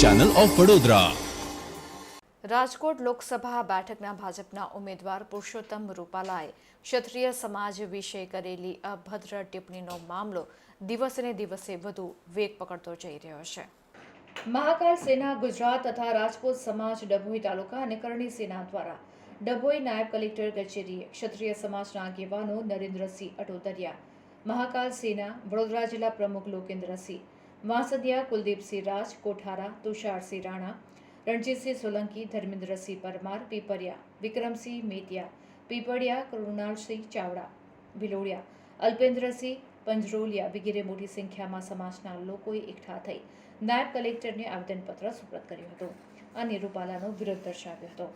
Channel of Vadodara Rajkot Lok Sabha બેઠકના ભાજપના ઉમેદવાર પુરુષોત્તમ રૂપાલાએ ક્ષત્રિય સમાજ વિશે કરેલી અભદ્ર ટિપ્પણીનો મામલો દિવસે દિવસે વધુ વેગ પકડતો જઈ રહ્યો છે. મહાકાલ સેના ગુજરાત તથા રાજકોટ સમાજ ડભોઈ તાલુકા અને કરણી સેના દ્વારા ડભોઈ નાયબ કલેક્ટર કચેરીએ ક્ષત્રિય સમાજના આગેવાનો નરેન્દ્રસિંહ અટોદરિયા મહાકાલ સેના વડોદરા જિલ્લા પ્રમુખ લોકેન્દ્રસિંહ વાંસદિયા કુલદીપસિંહ રાજ, કોઠારા તુષારસિંહ રાણા રણજીતસિંહ સોલંકી ધર્મેન્દ્રસિંહ પરમાર, પીપરિયા વિક્રમસિંહ મેતિયા, પીપળિયા કૃણાલસિંહ ચાવડા, ભિલોડિયા અલ્પેન્દ્રસિંહ પંજરોલિયા વગેરે મોટી સંખ્યામાં સમાજના લોકોએ એકઠા થઈ નાયબ કલેક્ટરને આવેદનપત્ર સુપ્રત કર્યું હતું અને રૂપાલાનો વિરોધ દર્શાવ્યો હતો.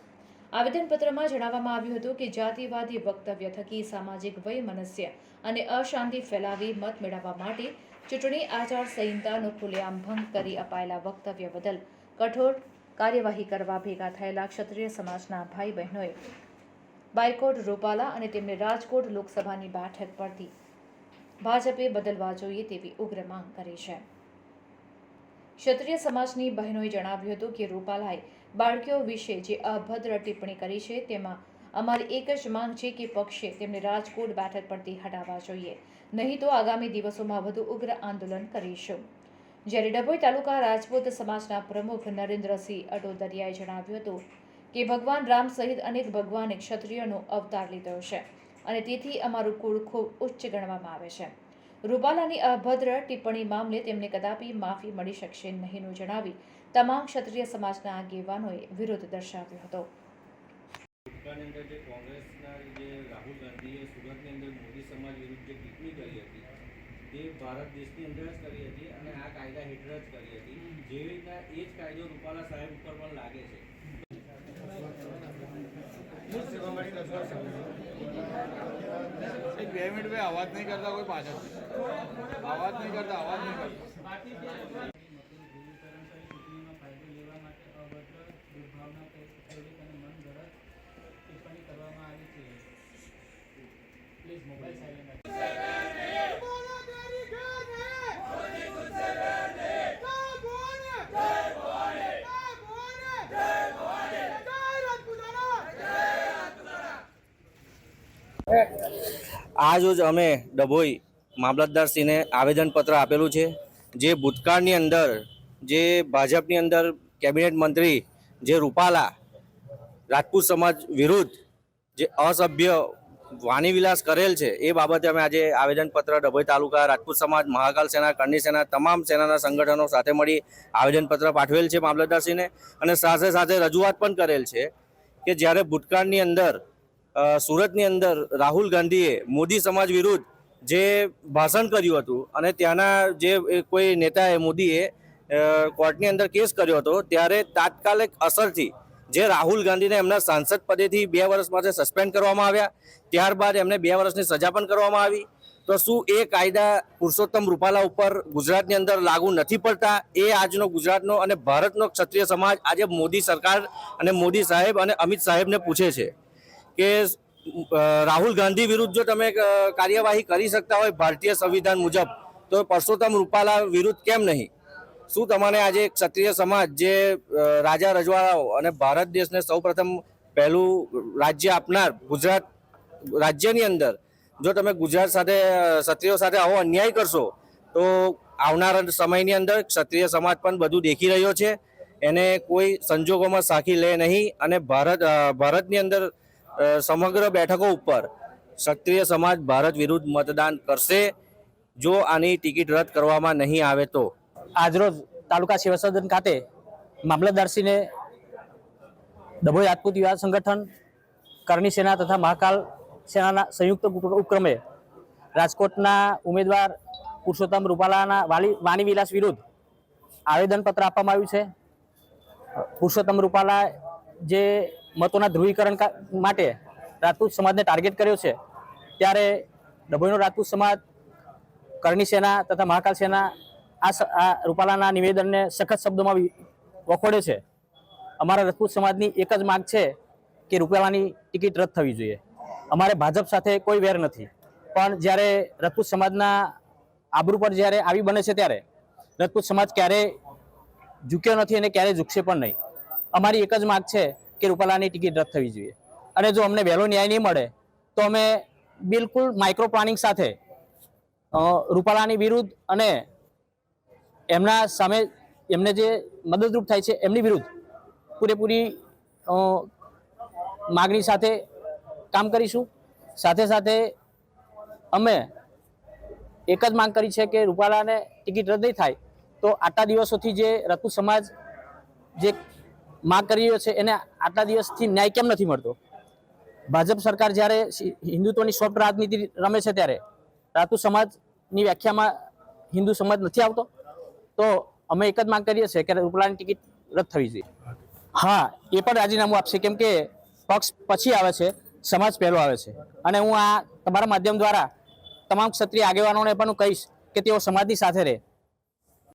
આવેદનપત્રમાં જણાવવામાં આવ્યું હતું કે જાતિવાદી વક્તવ્ય થકી સામાજિક વય મનસ્ય અને અશાંતિ ફેલાવી મત મેળવવા માટે ચૂંટણી આચાર સંહિતાનો ખુલ્લેઆમ ભંગ કરી અપાયેલા વક્તવ્ય બદલ કઠોર કાર્યવાહી કરવા ભેગા થયેલા ક્ષત્રિય સમાજના ભાઈ બહેનોએ બાયકોટ, રૂપાલા અને તેમને રાજકોટ લોકસભાની બેઠક પરથી ભાજપે બદલવા જોઈએ તેવી ઉગ્ર માંગ કરી છે. ક્ષત્રિય સમાજની બહેનોએ જણાવ્યું હતું કે રૂપાલાએ બાળકીઓ વિશે જે અભદ્ર ટિપ્પણી કરી છે તેમાં અમારી એક જ માંગ છે કે પક્ષે તેમને રાજકોટ બેઠક પરથી હટાવવા જોઈએ. નહીં તો આગામી દિવસોમાં વધુ ઉગ્ર આંદોલન કરીશું. જ્યારે ડભોઈ તાલુકા રાજપૂત સમાજના પ્રમુખ નરેન્દ્રસિંહ અટોદરિયાએ જણાવ્યું હતું કે ભગવાન રામ સહિત અનેક ભગવાને ક્ષત્રિયનો અવતાર લીધો છે અને તેથી અમારું કુળ ખૂબ ઉચ્ચ ગણવામાં આવે છે. રૂપાલાની અભદ્ર ટિપ્પણી મામલે તેમને કદાપી માફી મળી શકશે નહીંનું જણાવી તમામ ક્ષત્રિય સમાજના આગેવાનોએ વિરોધ દર્શાવ્યો હતો. ભૂતકાળની અંદર જે કોંગ્રેસના જે રાહુલ ગાંધીએ સુરતની અંદર મોદી સમાજ વિરુદ્ધ જે ટિપ્પણી કરી હતી, તે ભારત દેશની અંદર જ કરી હતી અને આ કાયદા હેઠળ જ કરી હતી. જેવી રીતના એ જ કાયદો રૂપાલા સાહેબ ઉપર પણ લાગે છે. બે મિનિટ ભાઈ અવાજ નહીં કરતા કોઈ પાછળ. અવાજ નહીં કરતા, અવાજ નહીં કરતા. મોબાઈલ સાયલેન્ટ અમે ડભોઈ મામલતદારશ્રીને આવેદનપત્ર આપેલું છે. જે ભૂતકાળની અંદર, જે ભાજપની અંદર કેબિનેટ મંત્રી જે રૂપાલા, રાજપૂત સમાજ વિરુદ્ધ જે અસભ્ય વાણીવિલાસ કરેલ છે, એ બાબતે અમે આજે આવેદનપત્ર, ડભોઈ તાલુકા, રાજપૂત સમાજ, મહાકાલ સેના, કરણી સેના, તમામ સેનાના સંગઠનો સાથે મળી આવેદનપત્ર પાઠવેલ છે મામલતદારશ્રીને અને સાથે સાથે રજૂઆત પણ કરેલ છે કે જ્યારે ભૂતકાળની અંદર સુરતની અંદર રાહુલ ગાંધીએ મોદી સમાજ વિરુદ્ધ જે ભાષણ કર્યું હતું અને ત્યાંના જે કોઈ નેતાએ મોદીએ કોર્ટની અંદર કેસ કર્યો હતો, ત્યારે તાત્કાલિક અસરથી જે રાહુલ ગાંધીને એમના સાંસદ પદેથી બે વર્ષ માટે સસ્પેન્ડ કરવામાં આવ્યા. ત્યારબાદ એમને બે વર્ષની સજા પણ કરવામાં આવી. તો શું એ કાયદા પુરુષોત્તમ રૂપાલા ઉપર ગુજરાતની અંદર લાગુ નથી પડતા? એ આજનો ગુજરાતનો અને ભારતનો ક્ષત્રિય સમાજ આજે મોદી સરકાર અને મોદી સાહેબ અને અમિત સાહેબને પૂછે છે કે રાહુલ ગાંધી વિરુદ્ધ જો તમે કાર્યવાહી કરી શકતા હોય ભારતીય સંવિધાન મુજબ, તો પરસોત્તમ રૂપાલા વિરુદ્ધ કેમ નહીં? શું તમને આજે ક્ષત્રિય સમાજ જે રાજા રજવાડાઓ અને ભારત દેશને સૌપ્રથમ પહેલું રાજ્ય આપનાર ગુજરાત રાજ્યની અંદર, જો તમે ગુજરાત સાથે ક્ષત્રિયો સાથે આવો અન્યાય કરશો, તો આવનારા સમયની અંદર ક્ષત્રિય સમાજ પણ બધું દેખી રહ્યો છે. એને કોઈ સંજોગોમાં સાખી લે નહીં અને ભારત ભારતની અંદર સમગ્ર બેઠકો ઉપર ક્ષત્રિય સમાજ ભારત વિરુદ્ધ મતદાન કરશે. જો આની ટિકિટ રદ કરવામાં નહીં આવે તો આજરોજ તાલુકા સેવા ખાતે મામલતદારશ્રીને ડભોઈ રાજપૂત યુવા સંગઠન, કરણી સેના તથા મહાકાલ સેનાના સંયુક્ત ઉપક્રમે રાજકોટના ઉમેદવાર પુરુષોત્તમ રૂપાલાના વાલી, વાણી વિલાસ વિરુદ્ધ આવેદનપત્ર આપવામાં આવ્યું છે. પુરુષોત્તમ રૂપાલા જે મતોના ધ્રુવીકરણ માટે રાજપૂત સમાજને ટાર્ગેટ કર્યો છે, ત્યારે ડભોઈનો રાજપૂત સમાજ, કરણી સેના તથા મહાકાલ સેના આ રૂપાલાના નિવેદનને સખત શબ્દોમાં વખોડે છે. અમારા રાજપૂત સમાજની એક જ માંગ છે કે રૂપાલાની ટિકિટ રદ થવી જોઈએ. અમારે ભાજપ સાથે કોઈ વેર નથી. પણ જ્યારે રાજપૂત સમાજના આબરૂ પર જ્યારે આવી બને છે ત્યારે રાજપૂત સમાજ ક્યારે ઝૂક્યો નથી અને ક્યારેય ઝૂકશે પણ નહીં. અમારી એક જ માગ છે કે રૂપાલાની ટિકિટ રદ થવી જોઈએ. અને જો અમને વહેલો ન્યાય નહીં મળે, તો અમે બિલકુલ માઇક્રો પ્લાનિંગ સાથે રૂપાલાની વિરુદ્ધ અને એમના સામે એમને જે મદદરૂપ થાય છે, એમની વિરુદ્ધ પૂરેપૂરી માગણી સાથે કામ કરીશું. સાથે સાથે અમે એક જ માંગ કરી છે કે રૂપાલાને ટિકિટ રદ નહીં થાય, તો આટલા દિવસોથી જે રતુ સમાજ જે માંગ કરી રહ્યો છે, એને આટલા દિવસથી ન્યાય કેમ નથી મળતો? ભાજપ સરકાર જ્યારે હિન્દુત્વની સોફ્ટ રાજનીતિ રમે છે ત્યારે, રાતુ સમાજની વ્યાખ્યામાં હિન્દુ સમાજ નથી આવતો? તો અમે એક જ માંગ કરીએ છીએ કે રૂપલાની ટિકિટ રદ થવી જોઈએ. હા, એ પણ રાજીનામું આપશે કેમ કે પક્ષ પછી આવે છે, સમાજ પહેલો આવે છે. અને હું આ તમારા માધ્યમ દ્વારા તમામ ક્ષત્રિય આગેવાનોને પણ હું કહીશ કે તેઓ સમાજની સાથે રહે.